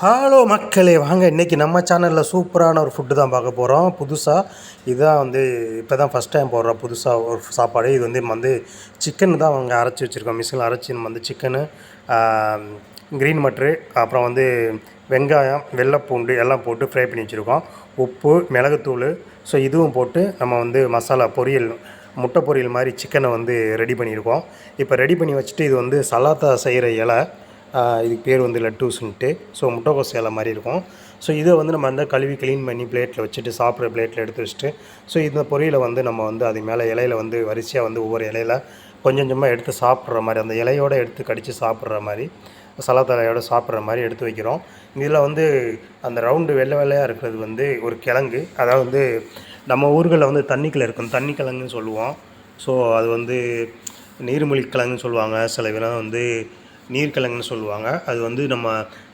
Hello மக்களே வாங்க இன்றைக்கி நம்ம சேனலில் சூப்பரான ஒரு ஃபுட்டு தான் பார்க்க போகிறோம் புதுசாக இதுதான் வந்து இப்போ தான் ஃபஸ்ட் டைம் போடுறோம் புதுசாக ஒரு சாப்பாடு. இது வந்து நம்ம வந்து சிக்கன் தான் அவங்க அரைச்சி வச்சுருக்கோம். மிஷினில் அரைச்சி நம்ம வந்து சிக்கனு க்ரீன் மட்ரு அப்புறம் வந்து வெங்காயம் வெள்ளைப்பூண்டு எல்லாம் போட்டு ஃப்ரை பண்ணி வச்சுருக்கோம். உப்பு மிளகுத்தூள் ஸோ இதுவும் போட்டு நம்ம வந்து மசாலா பொரியல் முட்டை பொரியல் மாதிரி சிக்கனை வந்து ரெடி பண்ணியிருக்கோம். இப்போ ரெடி பண்ணி வச்சுட்டு இது வந்து சலாத்தா செய்கிற இலை இதுக்கு பேர் வந்து லட்டூஸ்ன்ட்டு. ஸோ முட்டைக்கோஸ் சேலை மாதிரி இருக்கும். ஸோ இதை வந்து நம்ம அந்த கழுவி க்ளீன் பண்ணி பிளேட்டில் வச்சுட்டு சாப்பிட்ற பிளேட்டில் எடுத்து வச்சுட்டு ஸோ இந்த பொரியலை வந்து நம்ம வந்து அது மேலே இலையில வந்து வரிசையாக வந்து ஒவ்வொரு இலையில கொஞ்சம் கொஞ்சமாக எடுத்து சாப்பிட்ற மாதிரி அந்த இலையோடு எடுத்து கடித்து சாப்பிட்ற மாதிரி சலாத்தா சாப்பிட்ற மாதிரி எடுத்து வைக்கிறோம். இதில் வந்து அந்த ரவுண்டு வெள்ளை வெள்ளையாக இருக்கிறது வந்து ஒரு கிழங்கு. அதாவது வந்து நம்ம ஊர்களில் வந்து தண்ணிக்கில் இருக்கும். தண்ணி கிழங்குன்னு சொல்லுவோம். ஸோ அது வந்து நீர்மொழி கிழங்குன்னு சொல்லுவாங்க. சில இதெல்லாம் வந்து நீர்க்கிழங்குன்னு சொல்லுவாங்க. அது வந்து நம்ம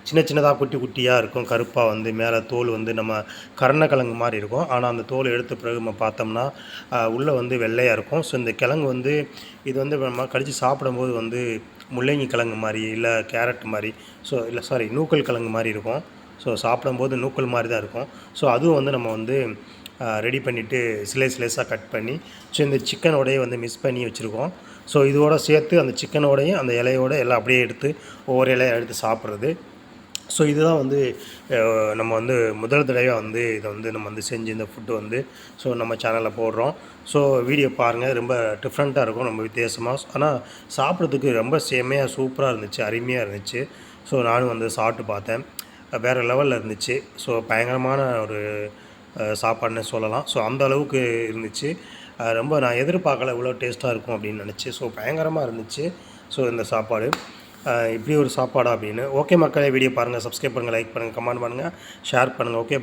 சின்ன சின்னதாக குட்டி குட்டியாக இருக்கும். கருப்பாக வந்து மேலே தோல் வந்து நம்ம கருணக்கிழங்கு மாதிரி இருக்கும். ஆனால் அந்த தோல் எடுத்த பிறகு நம்ம பார்த்தோம்னா உள்ளே வந்து வெள்ளையாக இருக்கும். ஸோ இந்த கிழங்கு வந்து இது வந்து நம்ம கடித்து சாப்பிடும்போது வந்து முள்ளங்கி கிழங்கு மாதிரி இல்லை கேரட் மாதிரி ஸோ இல்லை சாரி நூக்கல் கிழங்கு மாதிரி இருக்கும். ஸோ சாப்பிடும்போது நூக்கல் மாதிரி தான் இருக்கும். ஸோ அதுவும் வந்து நம்ம வந்து ரெடி பண்ணிவிட்டு ஸ்லைஸ் ஸ்லைஸாக கட் பண்ணி ஸோ இந்த சிக்கனோடையே வந்து மிஸ் பண்ணி வச்சுருக்கோம். ஸோ இதோட சேர்த்து அந்த சிக்கனோடையும் அந்த இலையோட எல்லாம் அப்படியே எடுத்து ஒவ்வொரு இலையை எடுத்து சாப்பிட்றது. ஸோ இதுதான் வந்து நம்ம வந்து முதல் தடவையாக வந்து இதை வந்து நம்ம வந்து செஞ்சு இந்த ஃபுட்டு வந்து ஸோ நம்ம சேனலில் போடுறோம். ஸோ வீடியோ பாருங்கள் ரொம்ப டிஃப்ரெண்ட்டாக இருக்கும் ரொம்ப வித்தியாசமாக ஆனால் சாப்பிட்றதுக்கு ரொம்ப சேமையாக சூப்பராக இருந்துச்சு அருமையாக இருந்துச்சு. ஸோ நானும் வந்து சாப்பிட்டு பார்த்தேன். வேறு லெவலில் இருந்துச்சு. ஸோ பயங்கரமான ஒரு சாப்பாடுன்னு சொல்லலாம். ஸோ அந்த அளவுக்கு இருந்துச்சு. ரொம்ப நான் எதிர்பார்க்கல இவ்வளோ டேஸ்ட்டாக இருக்கும் அப்படின்னு நினச்சி. ஸோ பயங்கரமாக இருந்துச்சு. ஸோ இந்த சாப்பாடு. இப்படி ஒரு சாப்பாடா அப்படின்னு. ஓகே மக்களே வீடியோ பாருங்கள் சப்ஸ்கிரைப் பண்ணுங்கள் லைக் பண்ணுங்கள் கமெண்ட் பண்ணுங்கள் ஷேர் பண்ணுங்கள் ஓகே பாய்